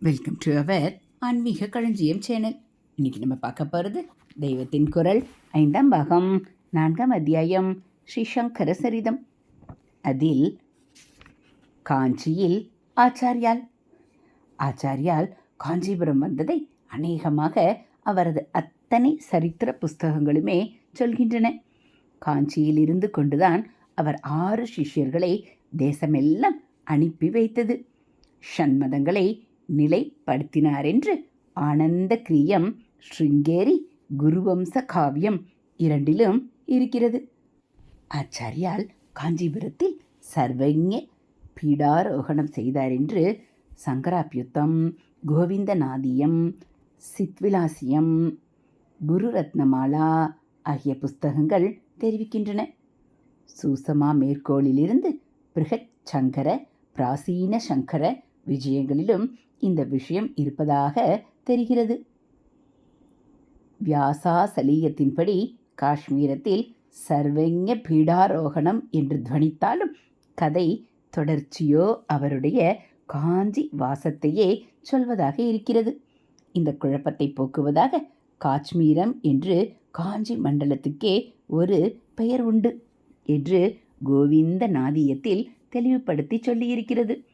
Welcome to our ஆன்மீக களஞ்சியம் channel இன்னைக்கு நம்ம பார்க்க போகிறது தெய்வத்தின் குரல். ஐந்தாம் பாகம் நான்காம் அத்தியாயம் ஸ்ரீ சங்கர சரிதம். அதில் காஞ்சியில் ஆச்சாரியால் ஆச்சாரியால் காஞ்சிபுரம் வந்ததை அநேகமாக அவரது அத்தனை சரித்திர புஸ்தகங்களுமே சொல்கின்றன. காஞ்சியில் இருந்து கொண்டுதான் அவர் ஆறு சிஷ்யர்களை தேசமெல்லாம் அனுப்பி வைத்தது. ஷண்மதங்களை நிலைப்படுத்தினார் என்று ஆனந்த கிரியம் ஸ்ருங்கேரி குருவம்ச காவியம் இரண்டிலும் இருக்கிறது. ஆச்சாரியால் காஞ்சிபுரத்தில் சர்வஜ பீடாரோகணம் செய்தார் என்று சங்கராபியுத்தம் கோவிந்தநாதியம் சித்விலாசியம் குரு ரத்னமாலா ஆகிய புஸ்தகங்கள் தெரிவிக்கின்றன. சூசமா மேற்கோளிலிருந்து பிருகத் சங்கர பிராசீன சங்கர விஜயங்களிலும் இந்த விஷயம் இருப்பதாக தெரிகிறது. வியாசா வியாசாசலீயத்தின்படி காஷ்மீரத்தில் சர்வஞ பீடாரோகணம் என்று துவனித்தாலும் கதை தொடர்ச்சியோ அவருடைய காஞ்சி வாசத்தையே சொல்வதாக இருக்கிறது. இந்த குழப்பத்தை போக்குவதாக காஷ்மீரம் என்று காஞ்சி மண்டலத்துக்கே ஒரு பெயர் உண்டு என்று கோவிந்த நாதியத்தில் தெளிவுபடுத்தி சொல்லியிருக்கிறது.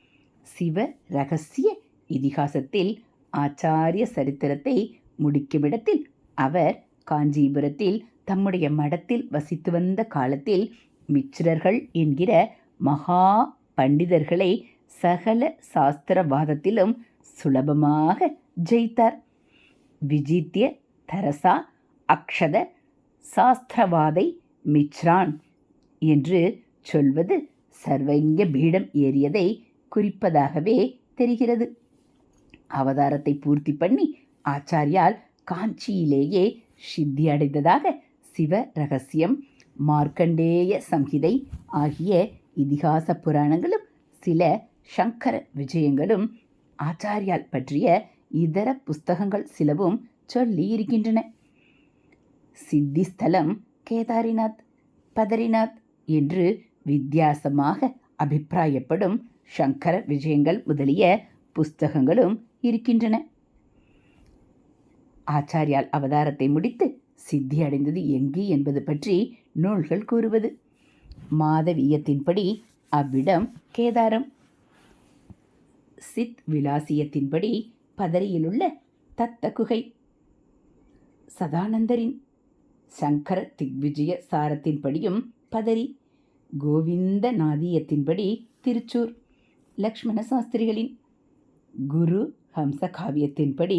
சிவ ரகசிய இதிகாசத்தில் ஆச்சாரிய சரித்திரத்தை முடிக்குமிடத்தில் அவர் காஞ்சிபுரத்தில் தம்முடைய மடத்தில் வசித்து வந்த காலத்தில் மிச்சிரர்கள் என்கிற மகா பண்டிதர்களை சகல சாஸ்திரவாதத்திலும் சுலபமாக ஜெயித்தார். விஜித்ய தரசா அக்ஷத சாஸ்திரவாதை மிச்ரான் என்று சொல்வது சர்வங்க பீடம் ஏறியதை குறிப்பதாகவே தெரிகிறது. அவதாரத்தை பூர்த்தி பண்ணி ஆச்சாரியால் காஞ்சியிலேயே சித்தி அடைந்ததாக சிவ ரகசியம் மார்க்கண்டேய சம்ஹிதை ஆகிய இதிகாச புராணங்களும் சில சங்கர விஜயங்களும் ஆச்சாரியால் பற்றிய இதர புஸ்தகங்கள் சிலவும் சொல்லி இருக்கின்றன சித்தி ஸ்தலம் கேதாரிநாத் பதரிநாத் என்று வித்தியாசமாக அபிப்பிராயப்படும் சங்கர விஜயங்கள் முதலிய புஸ்தகங்களும் இருக்கின்றன. ஆச்சாரியால் அவதாரத்தை முடித்து சித்தி அடைந்தது எங்கு என்பது பற்றி நூல்கள் கூறுவது. மாதவியத்தின்படி அவ்விடம் கேதாரம். சித் விலாசியத்தின்படி பதரியிலுள்ள தத்த குகை. சதானந்தரின் சங்கர திக்விஜய சாரத்தின்படியும் பதரி கோவிந்த நாதியத்தின்படி திருச்சூர் லக்ஷ்மண சாஸ்திரிகளின் குரு ஹம்ச காவியத்தின்படி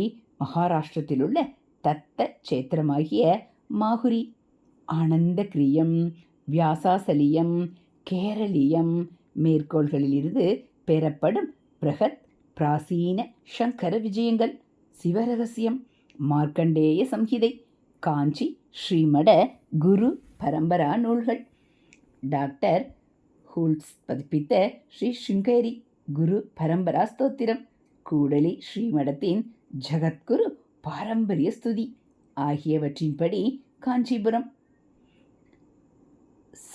தத்த சேத்திரமாகிய மாகுரி ஆனந்த கிரியம் வியாசாசலியம் கேரளியம் மேற்கோள்களிலிருந்து பெறப்படும் பிரகத் பிராசீன சங்கர விஜயங்கள் சிவரகசியம் மார்க்கண்டேய சம்ஹிதை காஞ்சி ஸ்ரீமட குரு பரம்பரா நூல்கள். டாக்டர் ஹூல்ஸ் பதிப்பித்த ஸ்ரீ ஸ்ருங்கேரி குரு பரம்பரா ஸ்தோத்திரம். கூடலி ஸ்ரீமடத்தின் ஜகத்குரு பாரம்பரிய ஸ்துதி ஆகியவற்றின்படி காஞ்சிபுரம்.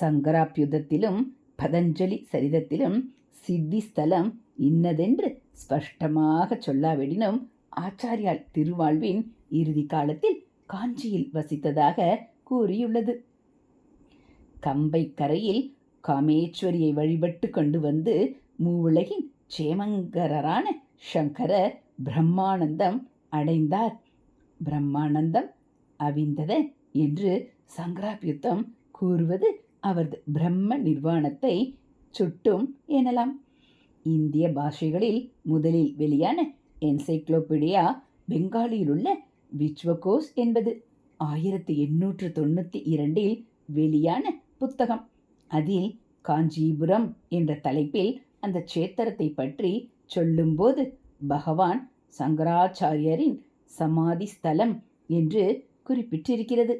சங்கராப்யுதத்திலும் பதஞ்சலி சரிதத்திலும் சித்தி ஸ்தலம் இன்னதென்று ஸ்பஷ்டமாக சொல்லாவிடினும் ஆச்சாரியால் திருவாழ்வின் இறுதி காலத்தில் காஞ்சியில் வசித்ததாக கூறியுள்ளது. கம்பை கரையில் காமேஸ்வரியை வழிபட்டு கொண்டு வந்து மூவுலகின் சேமங்கரரான சங்கரர் பிரம்மானந்தம் அடைந்தார். பிரம்மானந்தம் அவிந்தத என்று சங்கராபியுத்தம் கூறுவது அவரது பிரம்ம நிர்வாணத்தை சுட்டும் எனலாம். இந்திய பாஷைகளில் முதலில் வெளியான என்சைக்ளோபீடியா பெங்காலியில் உள்ள விச்வகோஸ் என்பது ஆயிரத்தி எண்ணூற்று தொண்ணூற்றி இரண்டில் வெளியான புத்தகம். அதில் காஞ்சிபுரம் என்ற தலைப்பில் அந்த சேத்திரத்தை பற்றி சொல்லும்போது பகவான் சங்கராச்சாரியரின் சமாதி ஸ்தலம் என்று குறிப்பிட்டிருக்கிறது.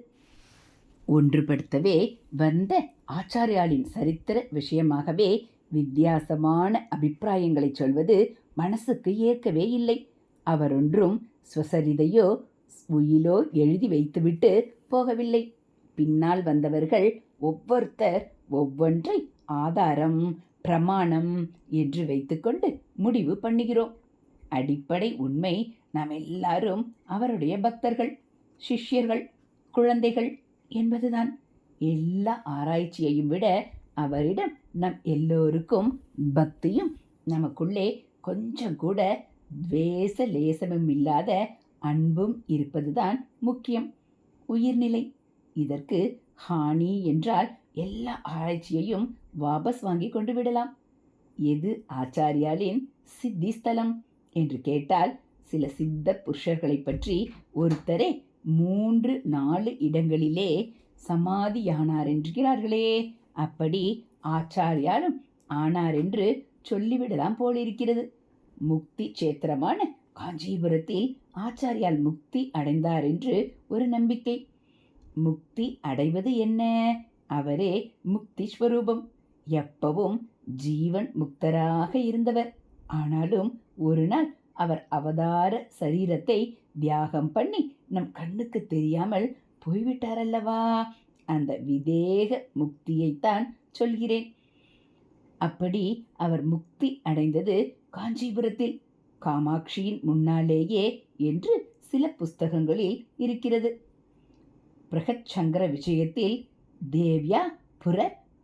ஒன்றுபடுத்தவே வந்த ஆச்சாரியாளின் சரித்திர விஷயமாகவே வித்தியாசமான அபிப்பிராயங்களை சொல்வது மனசுக்கு ஏற்கவே இல்லை. அவரொன்றும் சுவசரிதையோ உயிலோ எழுதி வைத்துவிட்டு போகவில்லை. பின்னால் வந்தவர்கள் ஒவ்வொருத்தர் ஒவ்வொன்றை ஆதாரம் பிரமாணம் என்று வைத்துக்கொண்டு முடிவு பண்ணுகிறோம். அடிப்படை உண்மை நாம் எல்லாரும் அவருடைய பக்தர்கள் சிஷ்யர்கள் குழந்தைகள் என்பதுதான். எல்லா ஆராய்ச்சியையும் விட அவரிடம் நம் எல்லோருக்கும் பக்தியும் நமக்குள்ளே கொஞ்சம் கூட துவேச லேசமும் இல்லாத அன்பும் இருப்பதுதான் முக்கியம். உயிர்நிலை இதற்கு ஹானி என்றால் எல்லா ஆராய்ச்சியையும் வாபஸ் வாங்கி கொண்டு விடலாம். எது ஆச்சாரியாலின் சித்தி ஸ்தலம்? என்று கேட்டால் சில சித்த புருஷர்களை பற்றி ஒருத்தரே மூன்று நாலு இடங்களிலே சமாதியானார் என்கிறார்களே. அப்படி ஆச்சாரியாலும் ஆனார் என்று சொல்லிவிடலாம் போலிருக்கிறது. முக்தி சேத்திரமான காஞ்சிபுரத்தில் ஆச்சாரியால் முக்தி அடைந்தார் என்று ஒரு நம்பிக்கை. முக்தி அடைவது என்ன? அவரே முக்தி ஸ்வரூபம். எப்பவும் ஜீவன் முக்தராக இருந்தவர். ஆனாலும் ஒரு நாள் அவர் அவதார சரீரத்தை தியாகம் பண்ணி நம் கண்ணுக்கு தெரியாமல் போய்விட்டாரல்லவா? அந்த விதேக முக்தியைத்தான் சொல்கிறேன். அப்படி அவர் முக்தி அடைந்தது காஞ்சிபுரத்தில் காமாட்சியின் முன்னாலேயே என்று சில புஸ்தகங்களில் இருக்கிறது. பிரகச்சங்கர விஷயத்தில் தேவ்யா புர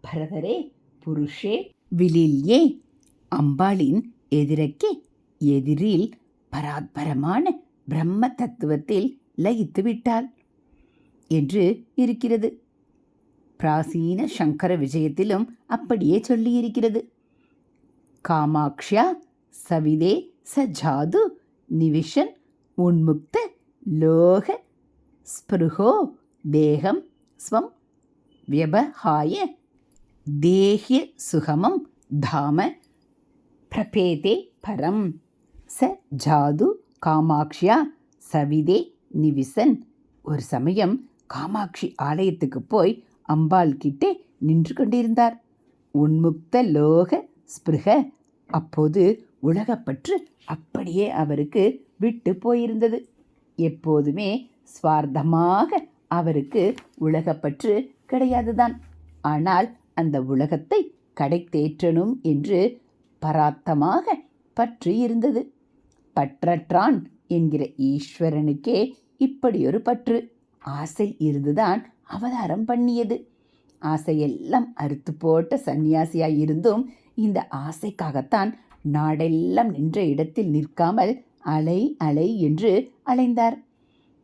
பரதரே புருஷே விலில்யே அம்பாளின் எதிரக்கே எதிரில் பராத்பரமான பிரம்ம தத்துவத்தில் லயித்து விட்டாள் என்று இருக்கிறது. பிராசீன சங்கர விஜயத்திலும் அப்படியே சொல்லியிருக்கிறது. காமாக்ஷா சவிதே சஜாது நிவிஷன் உன்முக்த லோக ஸ்பிருகோ தேகம் ஸ்வம் வியபஹாய தேஹ்ய சுகமம் தாம பிரபேதே பரம் ச ஜாது காமாட்சியா சவிதே நிவிசன் ஒரு சமயம் காமாட்சி ஆலயத்துக்கு போய் அம்பாள் கிட்டே நின்று கொண்டிருந்தார். உன்முக்த லோக ஸ்பிருக அப்போது உலகப்பற்று அப்படியே அவருக்கு விட்டு போயிருந்தது. எப்போதுமே சுவார்த்தமாக அவருக்கு உலகப்பற்று கிடையாதுதான். ஆனால் அந்த உலகத்தை கடை தேற்றணும் என்று பராத்தமாக பற்று இருந்தது பற்றற்றான் என்கிற ஈஸ்வரனுக்கே இப்படி ஒரு பற்று. ஆசை இருந்துதான் அவதாரம் பண்ணியது. ஆசையெல்லாம் அறுத்து போட்ட சன்னியாசியாய் இருந்தும் இந்த ஆசைக்காகத்தான் நாடெல்லாம் நின்ற இடத்தில் நிற்காமல் அலை அலை என்று அலைந்தார்.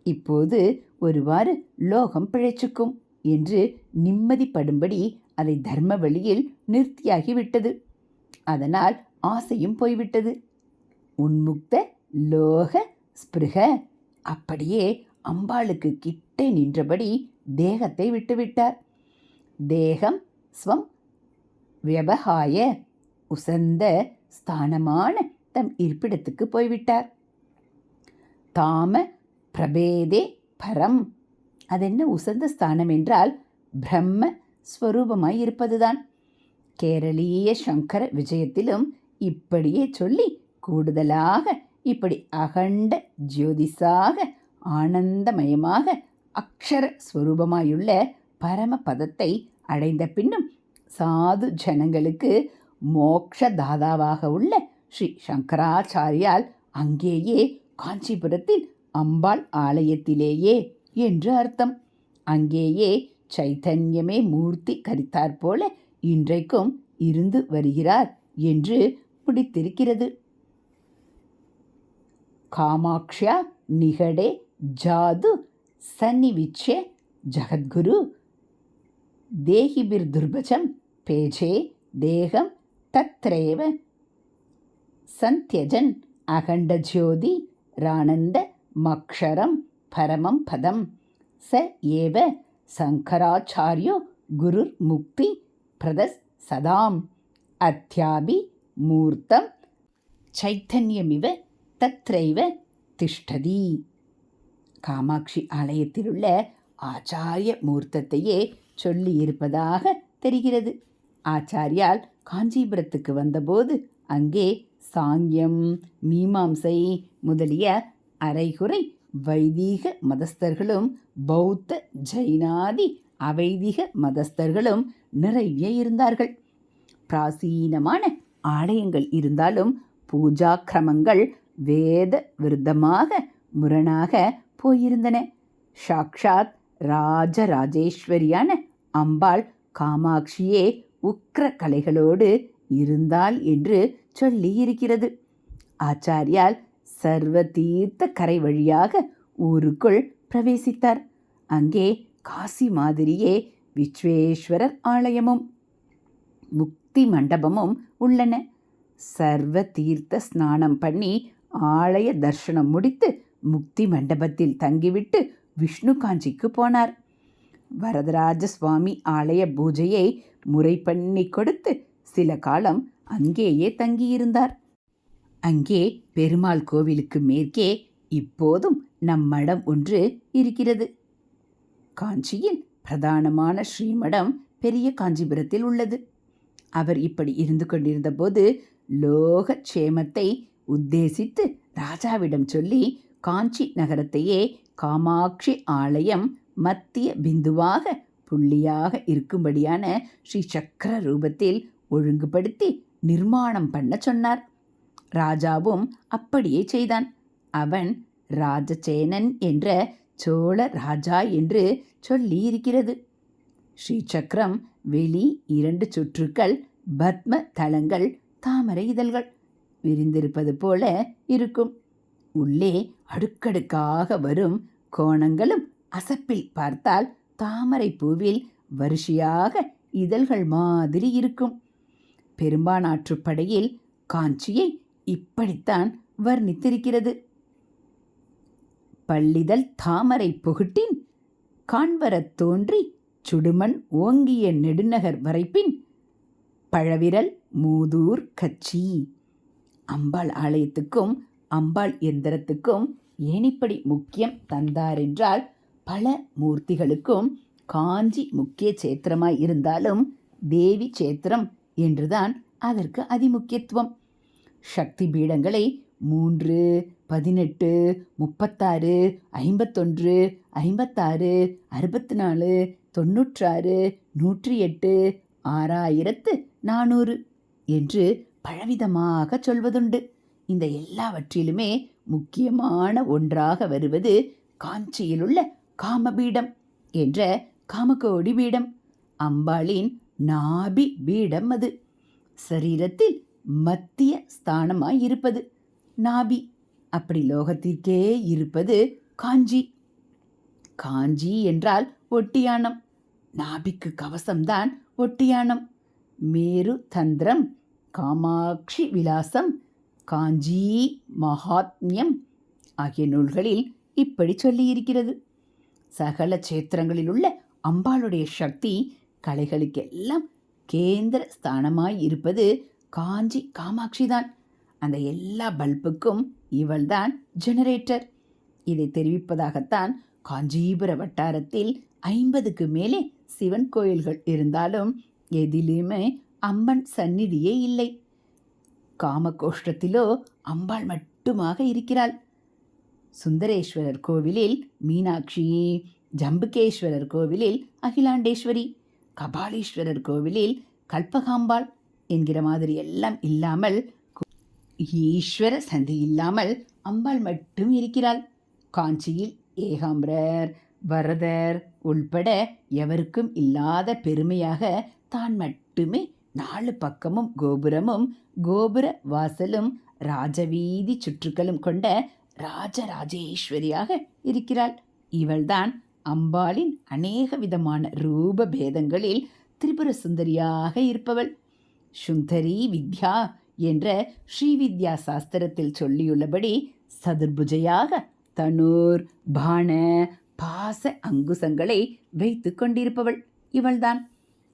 இப்போது ஒருவாறு லோகம் பிழைச்சுக்கும். என்று நிம்மதிப்படும்படி அதை தர்ம வழியில் நிறுத்தியாகிவிட்டது. அதனால் ஆசையும் போய்விட்டது. உன்முக்த லோக ஸ்பிருக. அப்படியே அம்பாளுக்கு கிட்டே நின்றபடி தேகத்தை விட்டுவிட்டார். தேகம் ஸ்வம் வியபகாய உசந்த ஸ்தானமான தம் இருப்பிடத்துக்கு போய்விட்டார். தாம பிரபேதே பரம். அதென்ன உசந்த ஸ்தானம் என்றால் பிரம்ம ஸ்வரூபமாய் இருப்பதுதான். கேரளீய சங்கர விஜயத்திலும் இப்படியே சொல்லி கூடுதலாக இப்படி அகண்ட ஜோதிஸாக ஆனந்தமயமாக அக்ஷர ஸ்வரூபமாயுள்ள பரமபதத்தை அடைந்த பின்னும் சாது ஜனங்களுக்கு மோக்ஷதாதாவாக உள்ள ஸ்ரீ சங்கராச்சாரியால் அங்கேயே காஞ்சிபுரத்தில் அம்பாள் ஆலயத்திலேயே என்று அர்த்தம். அங்கேயே சைத்தன்யமே மூர்த்தி கரித்தாற்போல இன்றைக்கும் இருந்து வருகிறார் என்று முடித்திருக்கிறது. காமாக்ஷா நிகடே ஜாது சன்னிவிச்சே ஜகத்குரு. தேகிபிர்துர்பஜம் பேஜே தேகம் தத்ரேவ. சந்தியஜன் அகண்டஜோதி ரானந்த மக்ஷரம் பரமம் பதம். ச ஏவ சங்கராச்சாரியோ குருர் முக்தி பிரதஸ் சதாம். அத்தியாபி மூர்த்தம் சைத்தன்யமிவ தத்ரைவ திஷ்டதி. காமாட்சி ஆலயத்திலுள்ள ஆச்சாரிய மூர்த்தத்தையே சொல்லியிருப்பதாக தெரிகிறது. ஆச்சாரியால் காஞ்சிபுரத்துக்கு வந்தபோது அங்கே சாங்கியம் மீமாம்சை முதலிய அரைகுறை வைதீக மதஸ்தர்களும் பௌத்த ஜைனாதி அவைதிக மதஸ்தர்களும் நிறைய இருந்தார்கள். பிராசீனமான ஆலயங்கள் இருந்தாலும் பூஜா கிரமங்கள் வேத விருத்தமாக முரணாக போயிருந்தன. சாக்ஷாத் ராஜராஜேஸ்வரியான அம்பாள் காமாட்சியே உக்கிர கலைகளோடு இருந்தாள் என்று சொல்லியிருக்கிறது. ஆச்சாரியால் சர்வ தீர்த்த கரை வழியாக ஊருக்குள் பிரவேசித்தார். அங்கே காசி மாதிரியே விஸ்வேஸ்வரர் ஆலயமும் முக்தி மண்டபமும் உள்ளன. சர்வ தீர்த்த ஸ்நானம் பண்ணி ஆலய தர்ஷனம் முடித்து முக்தி மண்டபத்தில் தங்கிவிட்டு விஷ்ணு காஞ்சிக்கு போனார். வரதராஜ சுவாமி ஆலய பூஜையை முறை பண்ணி கொடுத்து சில காலம் அங்கேயே தங்கியிருந்தார். அங்கே பெருமாள் கோவிலுக்கு மேற்கே இப்போதும் நம் மடம் ஒன்று இருக்கிறது. காஞ்சியில் பிரதானமான ஸ்ரீமடம் பெரிய காஞ்சிபுரத்தில் உள்ளது. அவர் இப்படி இருந்து கொண்டிருந்தபோது லோக க்ஷேமத்தை உத்தேசித்து ராஜாவிடம் சொல்லி காஞ்சி நகரத்தையே காமாட்சி ஆலயம் மத்திய பிந்துவாக புள்ளியாக இருக்கும்படியான ஸ்ரீ சக்கர ரூபத்தில் ஒழுங்குபடுத்தி நிர்மாணம் பண்ண சொன்னார். ராஜாவும் அப்படியே செய்தான். அவன் ராஜசேனன் என்ற சோழ ராஜா என்று சொல்லியிருக்கிறது. ஸ்ரீசக்கரம் வெளி இரண்டு சுற்றுக்கள் பத்ம தலங்கள் தாமரை இதழ்கள் விரிந்திருப்பது போல இருக்கும். உள்ளே அடுக்கடுக்காக வரும் கோணங்களும் அசப்பில் பார்த்தால் தாமரை பூவில் வரிசையாக இதழ்கள் மாதிரி இருக்கும். பெரும்பானாற்றுப்படையில் காஞ்சியை இப்படித்தான் வர்ணித்திருக்கிறது. பள்ளிதழ் தாமரை புகுட்டின் காண்வரத் தோன்றி சுடுமண் ஓங்கிய நெடுநகர் வரைப்பின் பழவிரல் மூதூர் கச்சி. அம்பாள் ஆலயத்துக்கும் அம்பாள் எந்திரத்துக்கும் ஏனிப்படி முக்கியம் தந்தாரென்றால் பல மூர்த்திகளுக்கும் காஞ்சி முக்கிய சேத்திரமாய் இருந்தாலும் தேவி சேத்திரம் என்றுதான் அதற்கு அதிமுக்கியத்துவம். சக்தி பீடங்களை மூன்று பதினெட்டு முப்பத்தாறு ஐம்பத்தொன்று ஐம்பத்தாறு அறுபத்தி நாலு தொண்ணூற்றாறு நூற்றி எட்டு ஆறாயிரத்து நானூறு என்று பலவிதமாக சொல்வதுண்டு. இந்த எல்லாவற்றிலுமே முக்கியமான ஒன்றாக வருவது காஞ்சியிலுள்ள காமபீடம் என்ற காமகோடி பீடம். அம்பாளின் நாபி பீடம் அது. சரீரத்தில் மத்திய ஸ்தானமாய் இருப்பது நாபி அப்படி லோகத்திற்கே இருப்பது காஞ்சி. காஞ்சி என்றால் ஒட்டியானம் நாபிக்கு கவசம்தான் ஒட்டியானம் மேரு தந்திரம் காமாட்சி விலாசம் காஞ்சி மகாத்மியம் ஆகிய நூல்களில் இப்படி சொல்லியிருக்கிறது. சகல சேத்திரங்களில் உள்ள அம்பாளுடைய சக்தி கலைகளுக்கெல்லாம் கேந்திர ஸ்தானமாய் இருப்பது காஞ்சி காமாட்சி தான். அந்த எல்லா பல்புக்கும் இவள்தான் ஜெனரேட்டர் இதை தெரிவிப்பதாகத்தான் காஞ்சிபுர வட்டாரத்தில் ஐம்பதுக்கு மேலே சிவன் கோயில்கள் இருந்தாலும் எதிலுமே அம்மன் சந்நிதியே இல்லை. காமகோஷ்டத்திலோ அம்பாள் மட்டுமாக இருக்கிறாள். சுந்தரேஸ்வரர் கோவிலில் மீனாட்சி ஜம்புகேஸ்வரர் கோவிலில் அகிலாண்டேஸ்வரி கபாலீஸ்வரர் கோவிலில் கல்பகாம்பாள் என்கிற மாதிரி எல்லாம் இல்லாமல் ஈஸ்வர சந்தி இல்லாமல் அம்பாள் மட்டும் இருக்கிறாள். காஞ்சியில் ஏகாம்பரர் வரதர் உள்பட எவருக்கும் இல்லாத பெருமையாக தான் மட்டுமே நாலு பக்கமும் கோபுரமும் கோபுர வாசலும் ராஜவீதி சுற்றுக்களும் கொண்ட ராஜராஜேஸ்வரியாக இருக்கிறாள். இவள்தான் அம்பாளின் அநேக விதமான ரூப பேதங்களில் திரிபுர சுந்தரியாக இருப்பவள். சுந்தரி வித்யா என்ற ஸ்ரீவித்யா சாஸ்திரத்தில் சொல்லியுள்ளபடி சதுர்புஜையாக தனூர் பான பாச அங்குசங்களை வைத்து கொண்டிருப்பவள் இவள்தான்.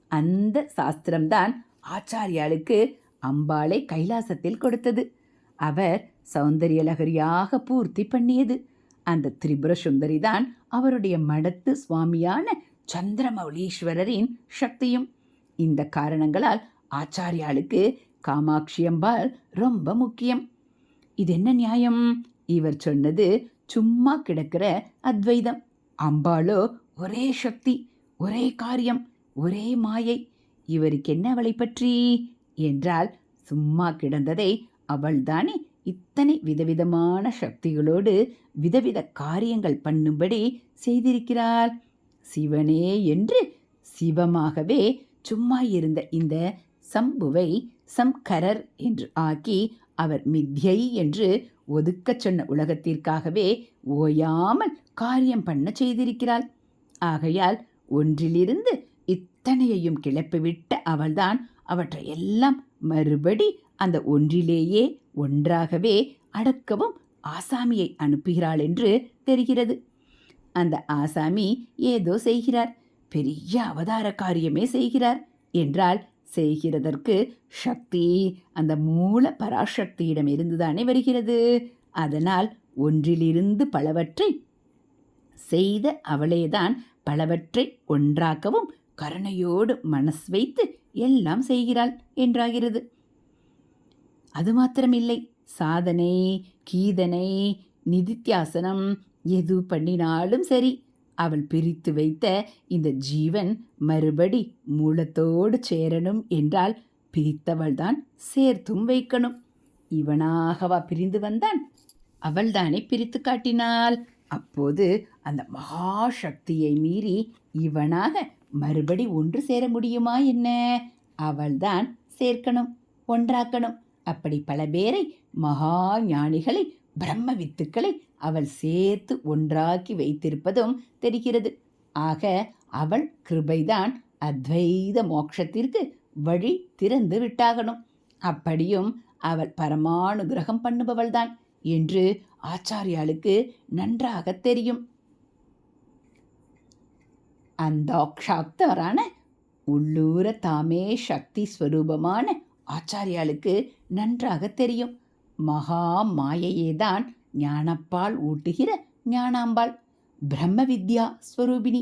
அந்த சாஸ்திரம்தான் ஆச்சாரியாளுக்கு அம்பாளை கைலாசத்தில் கொடுத்தது. அவர் சௌந்தரியலகரியாக பூர்த்தி பண்ணியது. அந்த திரிபுர சுந்தரி தான் அவருடைய மடத்து சுவாமியான சந்திரமௌலீஸ்வரரின் சக்தியும். இந்த காரணங்களால் ஆச்சாரியாளுக்கு காமாட்சி அம்பாள் ரொம்ப முக்கியம். இது என்ன நியாயம்? இவர் சொன்னது சும்மா கிடக்கிற அத்வைதம். அம்பாளோ ஒரே சக்தி ஒரே காரியம் ஒரே மாயை. இவருக்கு என்ன அவளை பற்றி? என்றால் சும்மா கிடந்ததை அவள்தானே இத்தனை விதவிதமான சக்திகளோடு விதவித காரியங்கள் பண்ணும்படி செய்திருக்கிறாள். சிவனே என்று சிவமாகவே சும்மா இருந்த இந்த சம்புவை சம்கரர் என்று ஆக்கி அவர் மித்யை என்று ஒதுக்கச் சொன்ன உலகத்திற்காகவே ஓயாமல் காரியம் பண்ண செய்திருக்கிறாள். ஆகையால் ஒன்றிலிருந்து இத்தனையையும் கிளப்பிவிட்ட அவள்தான் அவற்றை எல்லாம் மறுபடி அந்த ஒன்றிலேயே ஒன்றாகவே அடக்கவும் ஆசாமியை அனுப்புகிறாள் என்று தெரிகிறது. அந்த ஆசாமி ஏதோ செய்கிறார். பெரிய அவதார காரியமே செய்கிறார் என்றால் செய்கிறதற்கு சக்தி அந்த மூல பராசக்தியிடம் இருந்துதானே வருகிறது. அதனால் ஒன்றிலிருந்து பலவற்றை செய்த அவளேதான் பலவற்றை ஒன்றாக்கவும் கருணையோடு மனஸ் வைத்து எல்லாம் செய்கிறாள் என்றாகிறது. அது மாத்திரமில்லை. சாதனை கீதனை நிதித்தியாசனம் எது பண்ணினாலும் சரி. அவள் பிரித்து வைத்த இந்த ஜீவன் மறுபடி மூலத்தோடு சேரணும் என்றால் பிரித்தவள்தான் சேர்த்தும் வைக்கணும். இவனாகவா பிரிந்து வந்தான்? அவள்தானே பிரித்து காட்டினாள். அப்போது அந்த மகாசக்தியை மீறி இவனாக மறுபடி ஒன்று சேர முடியுமா என்ன? அவள்தான் சேர்க்கணும் ஒன்றாக்கணும். அப்படி பல பேரை மகா ஞானிகளை பிரம்ம வித்துக்களை அவள் சேர்த்து ஒன்றாக்கி வைத்திருப்பதும் தெரிகிறது. ஆக அவள் கிருபைதான் அத்வைத மோட்சத்திற்கு வழி திறந்து விட்டாகணும். அப்படியும் அவள் பரமானுகிரகம் பண்ணுபவள்தான் என்று ஆச்சாரியாளுக்கு நன்றாக தெரியும். அந்தாக்ஷாக்தவரான உள்ளூர தாமே சக்தி ஸ்வரூபமான ஆச்சாரியாளுக்கு நன்றாக தெரியும். மகா மாயையேதான் ஞானப்பால் ஊட்டுகிற ஞானாம்பாள். பிரம்ம வித்யா ஸ்வரூபிணி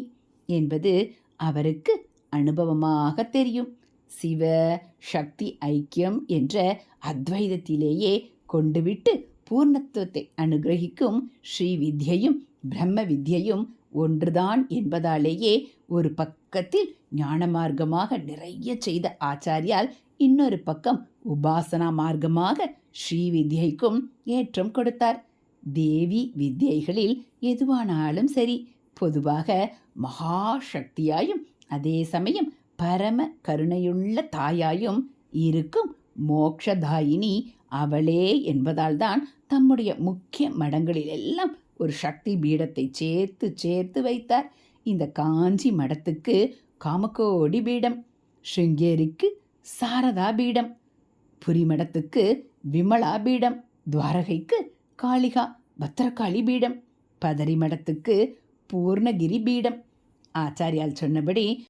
என்பது அவருக்கு அனுபவமாக தெரியும். சிவ சக்தி ஐக்கியம் என்ற அத்வைதத்திலேயே கொண்டுவிட்டு பூர்ணத்துவத்தை அனுகிரகிக்கும் ஸ்ரீ வித்யையும் பிரம்ம வித்யையும் ஒன்றுதான் என்பதாலேயே ஒரு பக்கத்தில் ஞான மார்க்கமாக நிறைய செய்த ஆச்சாரியால் இன்னொரு பக்கம் உபாசனா மார்க்கமாக ஸ்ரீ வித்யைக்கும் ஏற்றம் கொடுத்தார். தேவி வித்யைகளில் எதுவானாலும் சரி பொதுவாக மகா சக்தியாயும் அதே சமயம் பரம கருணையுள்ள தாயாயும் இருக்கும் மோக்ஷதாயினி அவளே என்பதால்தான் தம்முடைய முக்கிய மடங்களில் எல்லாம் ஒரு சக்தி பீடத்தை சேர்த்து சேர்த்து வைத்தார். இந்த காஞ்சி மடத்துக்கு காமகோடி பீடம் ஸ்ருங்கேரிக்கு சாரதா பீடம் புரிமடத்துக்கு விமலா பீடம் துவாரகைக்கு காளிகா பத்திரகாளி பீடம் பதரிமடத்துக்கு பூர்ணகிரி பீடம். ஆச்சாரியால் சொன்னபடி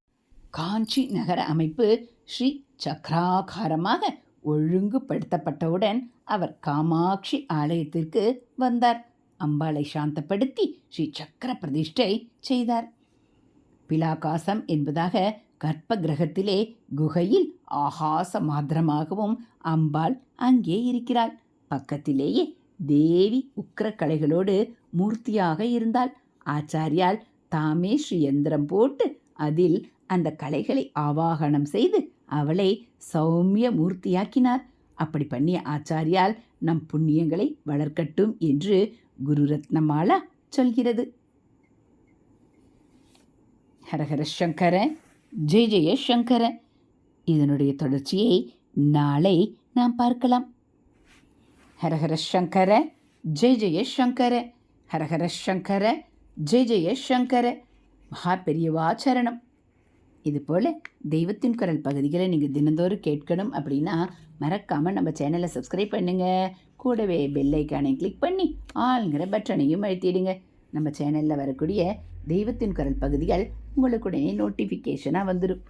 காஞ்சி நகர அமைப்பு ஸ்ரீ சக்ராகாரமாக ஒழுங்குபடுத்தப்பட்டவுடன் அவர் காமாட்சி ஆலயத்திற்கு வந்தார். அம்பாளை சாந்தப்படுத்தி ஸ்ரீ சக்கர பிரதிஷ்டை செய்தார். பிலாகாசம் என்பதாக கர்ப்ப கிரகத்திலே குகையில் ஆகாச மாத்திரமாகவும் அம்பாள் அங்கே இருக்கிறாள். பக்கத்திலேயே தேவி உக்கிர கலைகளோடு மூர்த்தியாக இருந்தாள். ஆச்சாரியால் தாமே ஸ்ரீ யந்திரம் போட்டு அதில் அந்த கலைகளை ஆவாகனம் செய்து அவளை சௌமிய மூர்த்தியாக்கினார். அப்படி பண்ணிய ஆச்சாரியால் நம் புண்ணியங்களை வளர்க்கட்டும் என்று குரு ரத்னமாலா சொல்கிறது. ஹரஹர சங்கர ஜெய ஜெய சங்கர இதனுடைய தொடர்ச்சியை நாளை நாம் பார்க்கலாம். ஹரஹர சங்கர ஜெய் ஜெய சங்கர ஹரஹர சங்கர ஜெய் ஜெய சங்கர மகா பெரியவாச்சரணம் இதுபோல் தெய்வத்தின் குரல் பகுதிகளை நீங்கள் தினந்தோறும் கேட்கணும் அப்படின்னா மறக்காமல் நம்ம சேனலை சப்ஸ்கிரைப் பண்ணுங்கள் கூடவே பெல்லைக்கானை கிளிக் பண்ணி ஆளுங்கிற பட்டனையும் அழுத்திடுங்க. நம்ம சேனலில் வரக்கூடிய தெய்வத்தின் குரல் பகுதிகள் உங்களுக்குடனே நோட்டிஃபிகேஷனாக வந்துடும்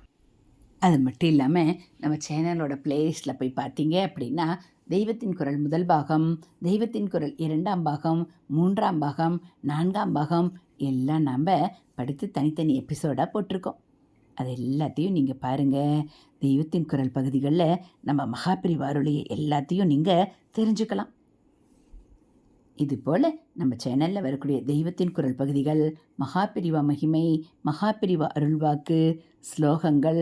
அது மட்டும் இல்லாமல் நம்ம சேனலோட பிளேலிஸ்ட்டில் போய் பார்த்தீங்க அப்படின்னா தெய்வத்தின் குரல் முதல் பாகம் தெய்வத்தின் குரல் இரண்டாம் பாகம் மூன்றாம் பாகம் நான்காம் பாகம் எல்லாம் நாம் படித்து தனித்தனி எபிசோடாக போட்டிருக்கோம். அது எல்லாத்தையும் நீங்கள் பாருங்கள் தெய்வத்தின் குரல் பகுதிகளில் நம்ம மகாபிரிவாருடைய எல்லாத்தையும் நீங்கள் தெரிஞ்சுக்கலாம். இதுபோல் நம்ம சேனலில் வரக்கூடிய தெய்வத்தின் குரல் பகுதிகள் மகாபிரிவா மகிமை மகாபிரிவா அருள்வாக்கு ஸ்லோகங்கள்